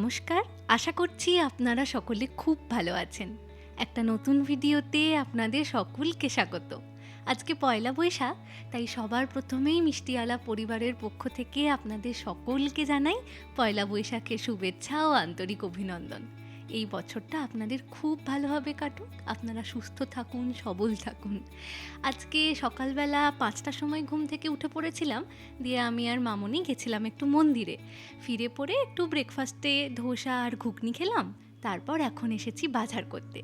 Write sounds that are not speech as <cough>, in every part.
নমস্কার। আশা করছি আপনারা সকলে খুব ভালো আছেন। একটা নতুন ভিডিওতে আপনাদের সকলকে স্বাগত। আজকে পয়লা বৈশাখ, তাই সবার প্রথমেই মিষ্টিওয়ালা পরিবারের পক্ষ থেকে আপনাদের সকলকে জানাই পয়লা বৈশাখের শুভেচ্ছা ও আন্তরিক অভিনন্দন। এই বছরটা আপনাদের খুব ভালোভাবে কাটুক। আপনারা সুস্থ থাকুন, সবল থাকুন। আজকে সকালবেলা পাঁচটার সময় ঘুম থেকে উঠে পড়েছিলাম, দিয়ে আমি আর মামনি গেছিলাম একটু মন্দিরে। ফিরে পড়ে একটু ব্রেকফাস্টে ধোসা আর ঘুগনি খেলাম, তারপর এখন এসেছি বাজার করতে।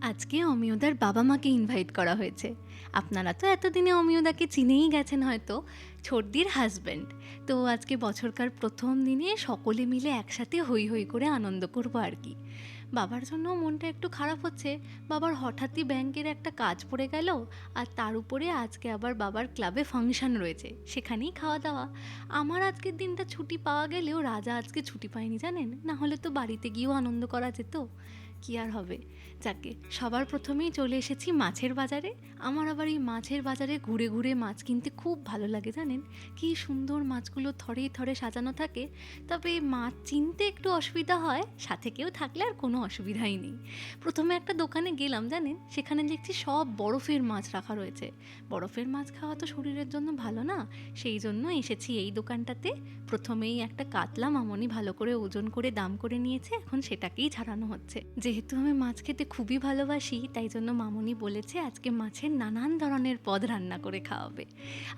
আজকে অমিয়দার বাবা মাকে ইনভাইট করা হয়েছে। আপনারা তো এতদিনে অমিয়দাকে চিনেই গেছেন হয়তো। ছোটদির হাজব্যান্ড তো আজকে বছরকার প্রথম দিনে সকলে মিলে একসাথে হই হই করে আনন্দ করব আর কি। বাবার জন্য মনটা একটু খারাপ হচ্ছে। বাবার হঠাৎই ব্যাংকের একটা কাজ পড়ে গেল আর তার উপরে আজকে আবার বাবার ক্লাবে ফাংশন রয়েছে। সেখানেই খাওয়া দাওয়া। আমার আজকের দিনটা ছুটি পাওয়া গেলেও রাজা আজকে ছুটি পায়নি জানেন? না হলে তো বাড়িতে গিয়েও আনন্দ করা যেত। কি আর হবে? যাকে, সবার প্রথমেই চলে এসেছি মাছের বাজারে। আমার আবার এই মাছের বাজারে ঘুরে ঘুরে মাছ কিনতে খুব ভালো লাগে, জানেন? কি সুন্দর মাছগুলো থরে থরে সাজানো থাকে। তবে মাছ চিনতে একটু অসুবিধা হয়, সাথে কেউ থাকলে আর কোনো অসুবিধাই নেই। প্রথমে একটা দোকানে গেলাম, জানেন? সেখানে দেখছি সব বরফের মাছ রাখা রয়েছে। বরফের মাছ খাওয়া তো শরীরের জন্য ভালো না? সেই জন্য এসেছি এই দোকানটাতে। প্রথমেই একটা কাতলা মামনি ভালো করে ওজন করে দাম করে নিয়েছে, এখন সেটাকেই ছাড়ানো হচ্ছে। যেহেতু আমি মাছ খেতে খুবই ভালোবাসি, তাই জন্য মামনি বলেছে আজকে মাছের নানান ধরনের পদ রান্না করে খাওয়াবে।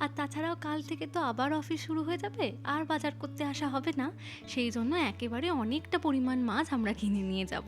আর তাছাড়াও কাল থেকে তো আবার অফিস শুরু হয়ে যাবে, আর বাজার করতে আসা হবে না। সেই জন্য একেবারে অনেকটা পরিমাণ মাছ আমরা কিনে নিয়ে যাব।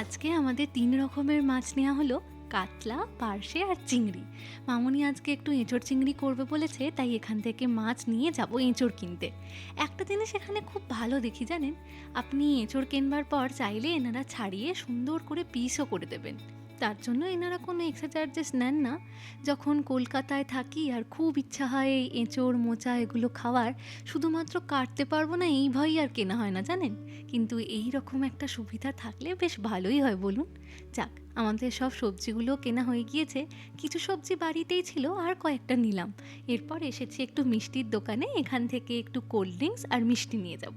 আজকে আমাদের তিন রকমের মাছ নেওয়া হলো। কাতলা, পার্শে আর চিংড়ি। মামনি আজকে একটু এঁচড় চিংড়ি করবে বলেছে, তাই এখান থেকে মাছ নিয়ে যাব এঁচড় কিনতে। একটা জিনিস এখানে খুব ভালো দেখি জানেন? আপনি এঁচড় কেনবার পর চাইলে এনারা ছাড়িয়ে সুন্দর করে পিসও করে দেবেন। তার জন্য এনারা কোনো এক্সট্রা চার্জেস নেন না। যখন কলকাতায় থাকি আর খুব ইচ্ছা হয় এই এঁচোড়, মোচা এগুলো খাওয়ার, শুধুমাত্র কাটতে পারব না, এই ভয়ই আর কেনা হয় না, জানেন? কিন্তু এই রকম একটা সুবিধা থাকলে বেশ ভালোই হয়, বলুন। যাক, আমাদের সব সবজিগুলো কেনা হয়ে গিয়েছে। কিছু সবজি বাড়িতেই ছিল, আর কয়েকটা নিলাম। এরপর এসেছি একটু মিষ্টির দোকানে, এখান থেকে একটু কোল্ড ড্রিঙ্কস আর মিষ্টি নিয়ে যাব।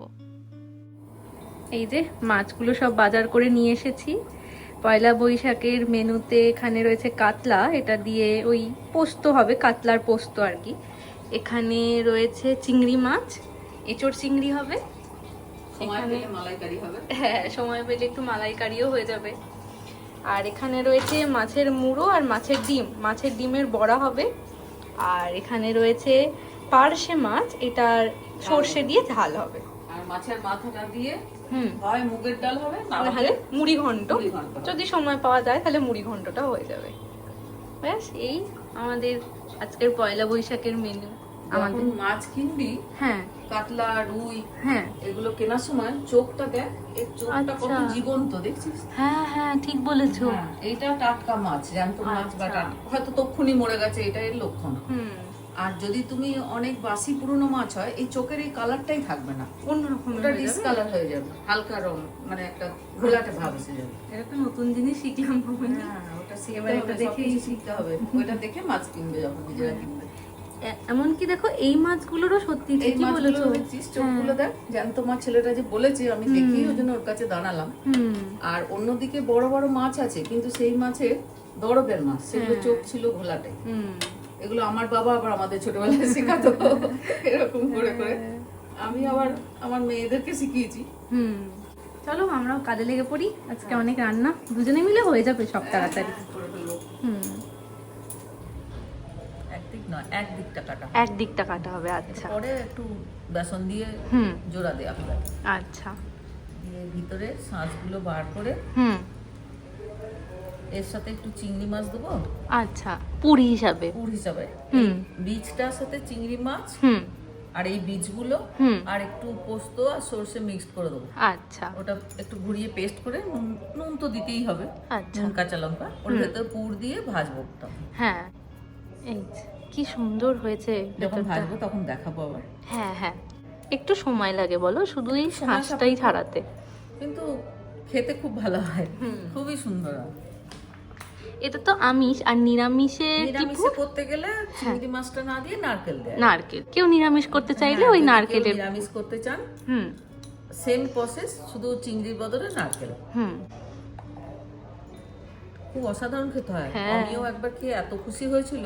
এই যে, মাছগুলো সব বাজার করে নিয়ে এসেছি। পয়লা বৈশাখের মেনুতে এখানে রয়েছে কাতলা। এটা দিয়ে ওই পোস্ত হবে কাতলার পোস্ত আর কি। এখানে রয়েছে চিংড়ি মাছ এঁচড় চিংড়ি হবে। এখানে- মালাইকারি হবে। হ্যাঁ সময় পেলে একটু মালাইকারিও হয়ে যাবে। আর এখানে রয়েছে মাছের মুড়ো আর মাছের ডিম। মাছের ডিমের বড়া হবে। আর এখানে রয়েছে পার্শে মাছ এটার সর্ষে দিয়ে ঝাল হবে। আর মাছের মাথাটা দিয়ে হয় মুগের ডাল হবে না তাহলে মুড়ি ঘন্ট। যদি সময় পাওয়া যায় তাহলে মুড়ি ঘন্টটা হয়ে যাবে। ব্যাস এই আমাদের আজকের পয়লা বৈশাখের মেনু আমাদের মাছ কিনবি হ্যাঁ। কাতলা রুই হ্যাঁ। এগুলো কেনার সময় চোখটা দেখ এই চোখটা কত আচ্ছা। জীবন্ত দেখছিস? হ্যাঁ হ্যাঁ ঠিক বলেছ। হ্যাঁ, এইটা টাটকা মাছ জ্যান্ত মাছ বা আচ্ছা। টাটকা। হয়তো তক্ষুনি মরে গেছে এটা এর লক্ষণ। হুম। আর যদি তুমি অনেক বাসি পুরনো মাছ হয় এই চোখের এই কালারটাই থাকবে না। অন্যরকম ওটা ডিসকালার হয়ে যাবে হালকা রং মানে একটা ঘোলাটে ভাব এসে যাবে। এটা তো নতুন জিনিস শিখলাম হ্যাঁ, ওটা শিখতে এবার এটা হবে, শিখতে হবে। ওইটা দেখে মাছ কিনবে যখন নিজেরা কিনবে। এমনকি দেখো এই মাছগুলোরও সত্যি এই ঠিকই বলেছ। চোখগুলো দেখ জ্যান্ত মাছ ছেলেটা যে বলেছে আমি দেখি ওই জন্য ওর কাছে দাঁড়ালাম। আর অন্যদিকে বড় বড় মাছ আছে কিন্তু সেই মাছে দরবের মাছ সেগুলো চোখ ছিল ঘোলাটে। হুম। এগুলো আমার বাবা আবার আমাদের ছোটবেলায় শেখাতো এরকম করে করে। আমি আবার আমার মেয়েদেরকে শিখিয়েছি। হুম। চলো আমরাও কাজে লেগে পড়ি। আজকে অনেক রান্না। দুজনে মিলে হয়ে যাবে সব তাড়াতাড়ি। হুম। একদিক নয় এক কাটা এক কাটা হবে আচ্ছা। পরে একটু বেসন দিয়ে হুম। জোড়া দেওয়া হবে। আচ্ছা। দিয়ে ভিতরে শাঁসগুলো বার করে হুম। এর সাথে একটু চিংড়ি মাছ দেবো। আচ্ছা পুরি হিসাবে। পুর হিসাবে। বীজটার সাথে চিংড়ি মাছ হুম। আর এই বীজগুলো আর একটু পোস্ত আর সর্ষে মিক্সড করে দেবো। আচ্ছা। ওটা একটু ঘুরিয়ে পেস্ট করে নুন তো দিতেই হবে। আচ্ছা। নুন কাঁচা লঙ্কা। ওর ভেতরে পুর দিয়ে ভাজবো হ্যাঁ। এই কি সুন্দর হয়েছে যখন ভাজবো তখন দেখাবো আবার। হ্যাঁ হ্যাঁ। একটু সময় লাগে বলো শুধু এই সাপেক্ষ। ছাড়াতে। কিন্তু খেতে খুব ভালো হয়। খুবই সুন্দর হয়। এটা তো আমিষ আর নিরামিষে নিরামিষে করতে গেলে চিংড়ি মাছটা না দিয়ে নারকেল দেয়। নারকেল। কেউ নিরামিষ করতে চাইলে হ্যাঁ, ওই নারকেল নারকেলের নিরামিষ করতে চান। হুম। সেম প্রসেস শুধু চিংড়ির বদলে নারকেল। হুম। খুব অসাধারণ খেতে হয়। হ্যাঁ। আমিও একবার খেয়ে এত খুশি হয়েছিল।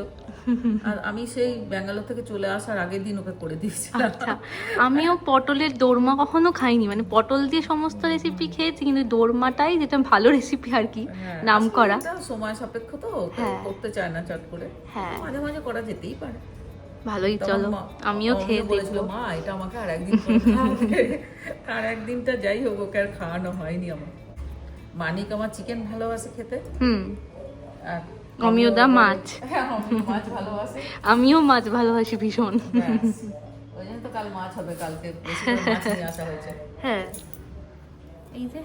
আর আমি সেই ব্যাঙ্গালোর থেকে চলে আসার আগের দিন ওকে করে দিয়েছিলাম। আচ্ছা আমিও পটলের দোরমা কখনো খাইনি। মানে পটল দিয়ে সমস্ত রেসিপি খেয়েছি কিন্তু দোরমাটাই যেটা ভালো রেসিপি আর কি হ্যাঁ, নাম করা সময় সাপেক্ষ তো হ্যাঁ। করতে চায় না চট করে। হ্যাঁ। মাঝে মাঝে করা যেতেই পারে। ভালোই চলো আমিও খেয়ে বলেছিল দেখব। মা এটা আমাকে আর একদিন <laughs> আর একদিনটা যাই হোক ওকে আর খাওয়ানো হয়নি আমার। মানিক আমার চিকেন ভালোবাসে খেতে। হুম। আর অমিয়দা <laughs> আমিও- মাছ। হ্যাঁ মাছ ভালোবাসে। আমিও মাছ ভালোবাসি ভীষণ। ওই জন্য তো কাল মাছ হবে কালকে মাছ নিয়ে আসা হয়েছে। হ্যাঁ। এই যে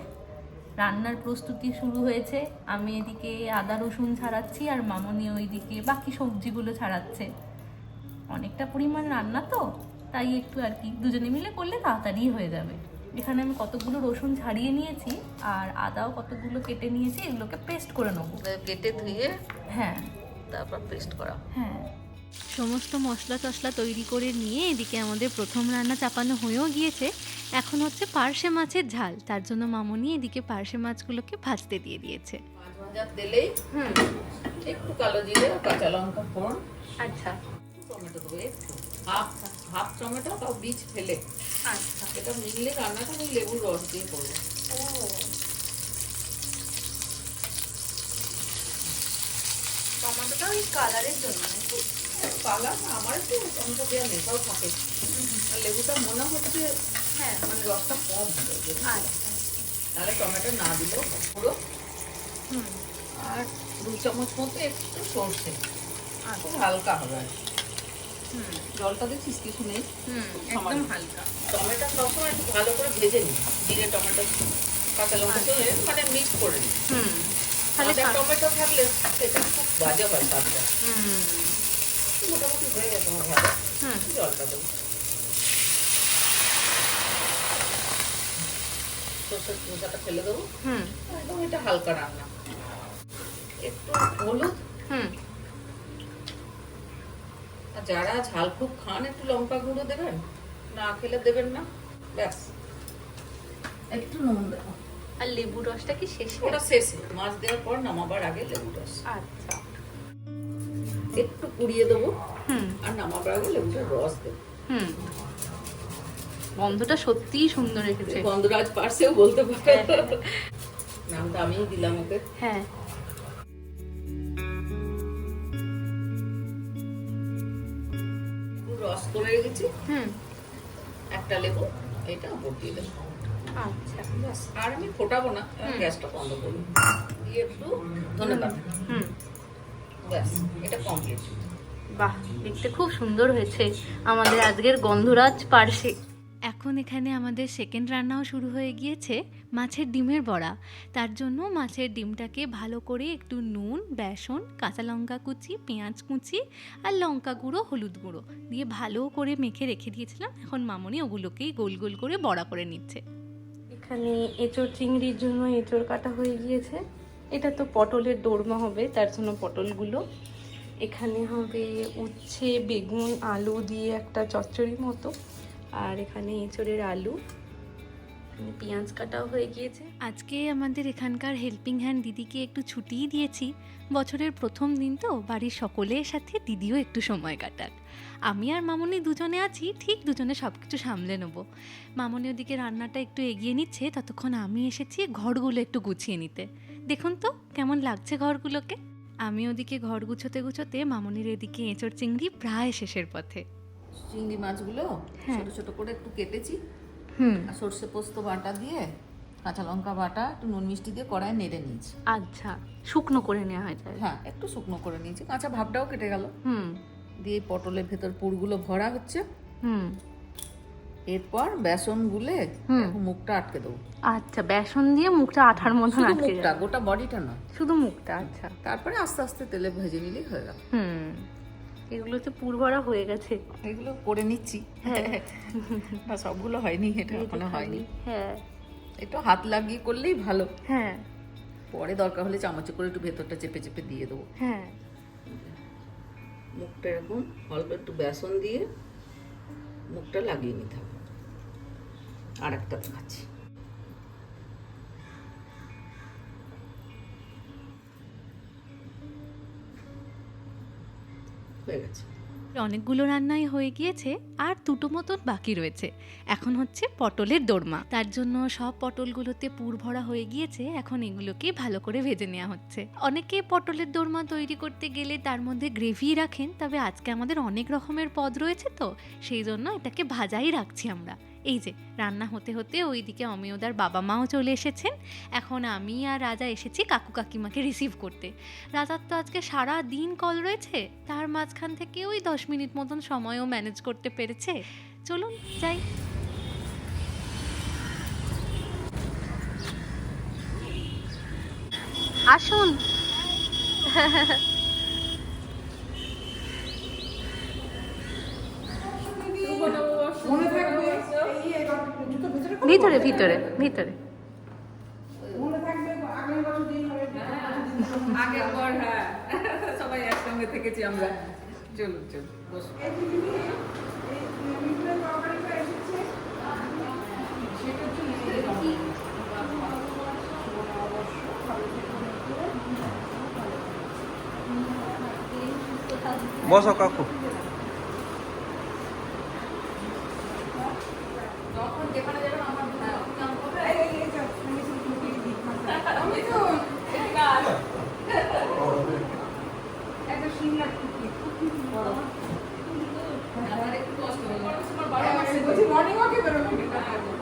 রান্নার প্রস্তুতি শুরু হয়েছে। আমি এদিকে আদা রসুন ছাড়াচ্ছি আর মামনি ওইদিকে বাকি সবজিগুলো ছাড়াচ্ছে। অনেকটা পরিমাণ রান্না তো তাই একটু আর কি দুজনে মিলে করলে তাড়াতাড়ি হয়ে যাবে। এখানে আমি কতগুলো রসুন ছাড়িয়ে নিয়েছি আর আদাও কতগুলো কেটে নিয়েছি এগুলোকে পেস্ট করে নেব। কেটে ধুয়ে হ্যাঁ। তারপর পেস্ট করা। হ্যাঁ। সমস্ত মশলা টশলা তৈরি করে নিয়ে এদিকে আমাদের প্রথম রান্না চাপানো হয়েও গিয়েছে। এখন হচ্ছে পার্শে মাছের ঝাল তার জন্য মামনি এদিকে পার্শে মাছগুলোকে ভাজতে দিয়ে দিয়েছে। ভাজা তেলেই হুম। একটু কালো জিরে কাঁচা লঙ্কা ফোড়ন। আচ্ছা। টমেটো দেবো একটু। হাফ টমেটো তাও বীজ ফেলে। আচ্ছা। এটা মিললে রান্নাটা আমি লেবুর রস দিয়ে করব। টমেটোটা ওই কালারের জন্য কালার আমার একটু টমেটো দেওয়া নেশাও থাকে। আর লেবুটা মনে হচ্ছে হ্যাঁ। মানে রসটা কম হবে? আচ্ছা। তাহলে টমেটো না দিলেও পুরো। হুম। আর দু চামচ মতো একটু সর্ষে। আচ্ছা। খুব হালকা হবে আর কি। হুম জলটা দেখছিস? কিছু নেই। হুম একদম হালকা। টমেটো সবসময় একটু ভালো করে ভেজে নিই। জিরে টমেটো কাঁচা লঙ্কা মানে মিক্স করে নিই। হুম তাহলে টমেটো থাকলে সেটা খুব বাজে হয় স্বাদটা। মোটামুটি হয়ে গেছে আমার ভালো হুম। জলটা দেবো। সর্ষের খোসাটা ফেলে দেবো। হুম। একদম এটা হালকা রান্না। একটু হলুদ। হুম। আর যারা ঝাল খুব খান একটু লঙ্কা গুঁড়ো দেবেন? না খেলে দেবেন না? ব্যাস। একটু নুন দেবো। আর লেবু রসটা কি শেষে ওটা শেষে। মাছ দেওয়ার পর নামাবার আগে লেবু রস। আচ্ছা। একটু পুড়িয়ে দেবো। হুম। আর নামাবার আগে লেবুটার রস দেবো। হুম। গন্ধটা সত্যিই সুন্দর রেখেছে গন্ধরাজ পার্সেও বলতে পারে। নামটা আমিই দিলাম ওকে। হ্যাঁ। রেখেছি হুম। একটা লেবু এটা উপর দিয়ে দেবো। আচ্ছা আর আমি ফোটাবো না গ্যাসটা বন্ধ করব। দিয়ে একটু ধন্যবাদ। হুম। ব্যাস এটা কমপ্লিট বাহ দেখতে খুব সুন্দর হয়েছে আমাদের আজকের গন্ধরাজ পার্শে এখন এখানে আমাদের সেকেন্ড রান্নাও শুরু হয়ে গিয়েছে, মাছের ডিমের বড়া। তার জন্য মাছের ডিমটাকে ভালো করে একটু নুন, বেসন, কাঁচা লঙ্কা কুচি, পেঁয়াজ কুচি আর লঙ্কা গুঁড়ো, হলুদ গুঁড়ো দিয়ে ভালো করে মেখে রেখে দিয়েছিলাম। এখন মামনি ওগুলোকেই গোল গোল করে বড়া করে নিচ্ছে। এখানে এঁচড় চিংড়ির জন্য এঁচড় কাটা হয়ে গিয়েছে। এটা তো পটলের দোরমা হবে, তার জন্য পটলগুলো। এখানে হবে উচ্ছে, বেগুন, আলু দিয়ে একটা চচ্চড়ি মতো। আর এখানে এঁচড়ের আলু পেঁয়াজ কাটাও হয়ে গিয়েছে। আজকে আমাদের এখানকার হেল্পিং হ্যান্ড দিদিকে একটু ছুটিই দিয়েছি। বছরের প্রথম দিন তো, বাড়ির সকলের সাথে দিদিও একটু সময় কাটাক। আমি আর মামনি দুজনে আছি, ঠিক দুজনে সব কিছু সামলে নেব। মামনি ওদিকে রান্নাটা একটু এগিয়ে নিচ্ছে, ততক্ষণ আমি এসেছি ঘরগুলো একটু গুছিয়ে নিতে। দেখুন তো, কেমন লাগছে ঘরগুলোকে? আমি ওদিকে ঘর গুছোতে গুছোতে মামনির এদিকে এঁচড় চিংড়ি প্রায় শেষের পথে। চিংড়ি মাছগুলো হ্যাঁ। ছোট ছোট করে একটু কেটেছি। হুম। আর সর্ষে পোস্ত বাটা দিয়ে কাঁচা লঙ্কা বাটা একটু নুন মিষ্টি দিয়ে কড়াই নেড়ে নিয়েছি। আচ্ছা শুকনো করে নেওয়া হয় তাই হ্যাঁ একটু শুকনো করে নিয়েছি। কাঁচা ভাবটাও কেটে গেল। হুম। দিয়ে পটলের ভেতর পুরগুলো ভরা হচ্ছে। হুম। এরপর বেসন গুলে। মুখটা আটকে দেবো। আচ্ছা বেসন দিয়ে মুখটা আঠার মতন আটকে মুখটা গোটা বডিটা নয়। শুধু মুখটা আচ্ছা। তারপরে আস্তে আস্তে তেলে ভেজে নিলেই হয়ে গেল। হুম। এগুলো তো পুরভরা হয়ে গেছে। এগুলো করে নিচ্ছি। হ্যাঁ। <laughs> না সবগুলো হয়নি এটা এখনও হয়নি। হ্যাঁ। একটু হাত লাগিয়ে করলেই ভালো। হ্যাঁ। পরে দরকার হলে চামচে করে একটু ভেতরটা চেপে চেপে দিয়ে দেবো। হ্যাঁ। মুখটা এরকম অল্প একটু বেসন দিয়ে মুখটা লাগিয়ে নিতে হবে। আর একটা দেখাচ্ছি। হয়ে গেছে। অনেকগুলো রান্নাই হয়ে গিয়েছে, আর দুটো মতন বাকি রয়েছে। এখন হচ্ছে পটলের দোরমা। তার জন্য সব পটলগুলোতে পুর ভরা হয়ে গিয়েছে, এখন এগুলোকে ভালো করে ভেজে নেওয়া হচ্ছে। অনেকে পটলের দোরমা তৈরি করতে গেলে তার মধ্যে গ্রেভি রাখেন, তবে আজকে আমাদের অনেক রকমের পদ রয়েছে তো, সেই জন্য এটাকে ভাজাই রাখছি আমরা। এই যে, রান্না হতে হতে ওইদিকে অমিয়দার বাবা মাও চলে এসেছেন। এখন আমি আর রাজা এসেছি কাকু কাকিমাকে রিসিভ করতে। রাজার তো আজকে সারা দিন কল রয়েছে, তার মাঝখান থেকে ওই দশ মিনিট মতন সময়ও ম্যানেজ করতে পেরেছে। চলুন, যাই। আসুন <laughs> মনে থাকবে এই এই জুতো ভেতরে? ভিতরে ভিতরে। ভিতরে থাকবে আগামী বছর দিন হবে আগের পর হ্যাঁ। সবাই একসঙ্গে থেকেছি আমরা। চলুন চলুন বসুন। এই Thank you.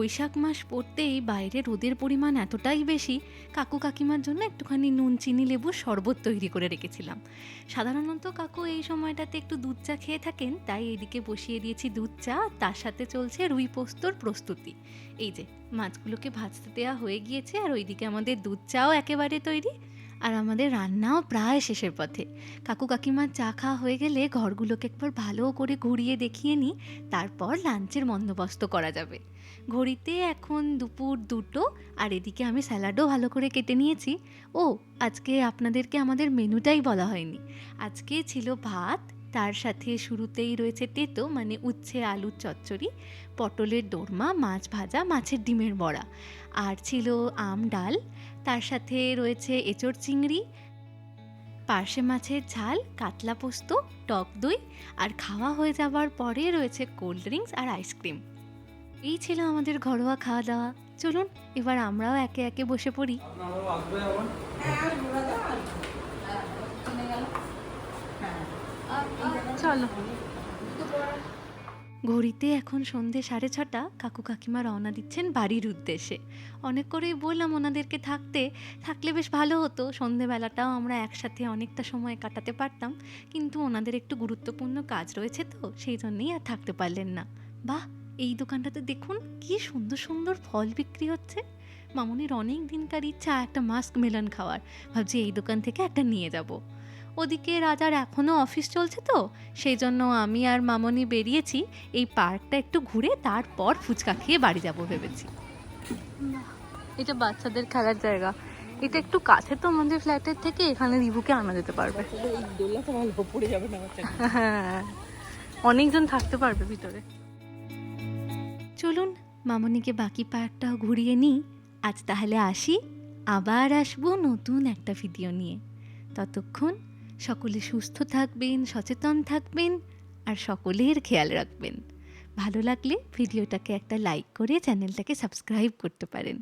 বৈশাখ মাস পড়তেই বাইরে রোদের পরিমাণ এতটাই বেশি, কাকু কাকিমার জন্য একটুখানি নুন, চিনি লেবুর শরবত তৈরি করে রেখেছিলাম। সাধারণত কাকু এই সময়টাতে একটু দুধ চা খেয়ে থাকেন, তাই এদিকে বসিয়ে দিয়েছি দুধ চা, তার সাথে চলছে রুই পোস্তর প্রস্তুতি। এই যে, মাছগুলোকে ভাজতে দেওয়া হয়ে গিয়েছে, আর ওইদিকে আমাদের দুধ চাও একেবারে তৈরি। আর আমাদের রান্নাও প্রায় শেষের পথে। কাকু কাকিমার চা খাওয়া হয়ে গেলে ঘরগুলোকে একবার ভালো করে ঘুরিয়ে দেখিয়ে নিই, তারপর লাঞ্চের বন্দোবস্ত করা যাবে। ঘড়িতে এখন দুপুর দুটো, আর এদিকে আমি স্যালাডও ভালো করে কেটে নিয়েছি। ও, আজকে আপনাদেরকে আমাদের মেনুটাই বলা হয়নি। আজকে ছিল ভাত, তার সাথে শুরুতেই রয়েছে তেতো মানে উচ্ছে, আলুর চচ্চড়ি, পটলের দোরমা, মাছ ভাজা, মাছের ডিমের বড়া। আর ছিল আম, ডাল তার সাথে রয়েছে এঁচড় চিংড়ি পার্শে মাছের ঝাল কাতলা পোস্ত টক দই আর খাওয়া হয়ে যাবার পরে রয়েছে কোল্ড ড্রিঙ্কস আর আইসক্রিম। এই ছিল আমাদের ঘরোয়া খাওয়া দাওয়া চলুন এবার আমরাও একে একে বসে পড়ি। হ্যাঁ আসব। চলো। ঘড়িতে এখন সন্ধে সাড়ে ছটা, কাকু কাকিমা রওনা দিচ্ছেন বাড়ির উদ্দেশ্যে। অনেক করেই বললাম ওনাদেরকে থাকতে, থাকলে বেশ ভালো হতো। সন্ধেবেলাটাও আমরা একসাথে অনেকটা সময় কাটাতে পারতাম, কিন্তু ওনাদের একটু গুরুত্বপূর্ণ কাজ রয়েছে তো, সেই জন্যেই আর থাকতে পারলেন না। বাহ, এই দোকানটাতে দেখুন, কি সুন্দর সুন্দর ফল বিক্রি হচ্ছে। মামনির অনেক দিনকার ইচ্ছা একটা মাস্ক মেলন খাওয়ার। ভাবছি এই দোকান থেকে একটা নিয়ে যাব। ওদিকে রাজার এখনও অফিস চলছে তো সেই জন্য আমি আর মামনি বেরিয়েছি এই পার্কটা একটু ঘুরে তারপর ফুচকা খেয়ে বাড়ি যাব ভেবেছি। এটা বাচ্চাদের খেলার জায়গা। এটা একটু কাছে তো আমাদের ফ্ল্যাটের থেকে এখানে রিভুকে আনা যেতে পারবে। হ্যাঁ অনেকজন থাকতে পারবে ভিতরে। চলুন মামনিকে বাকি পার্কটাও ঘুরিয়ে নিই। আজ তাহলে আসি আবার আসব নতুন একটা ভিডিও নিয়ে। ততক্ষণ সকলে সুস্থ থাকবেন, সচেতন থাকবেন আর সকলের খেয়াল রাখবেন। ভালো লাগলে ভিডিওটাকে একটা লাইক করে চ্যানেলটাকে সাবস্ক্রাইব করতে পারেন।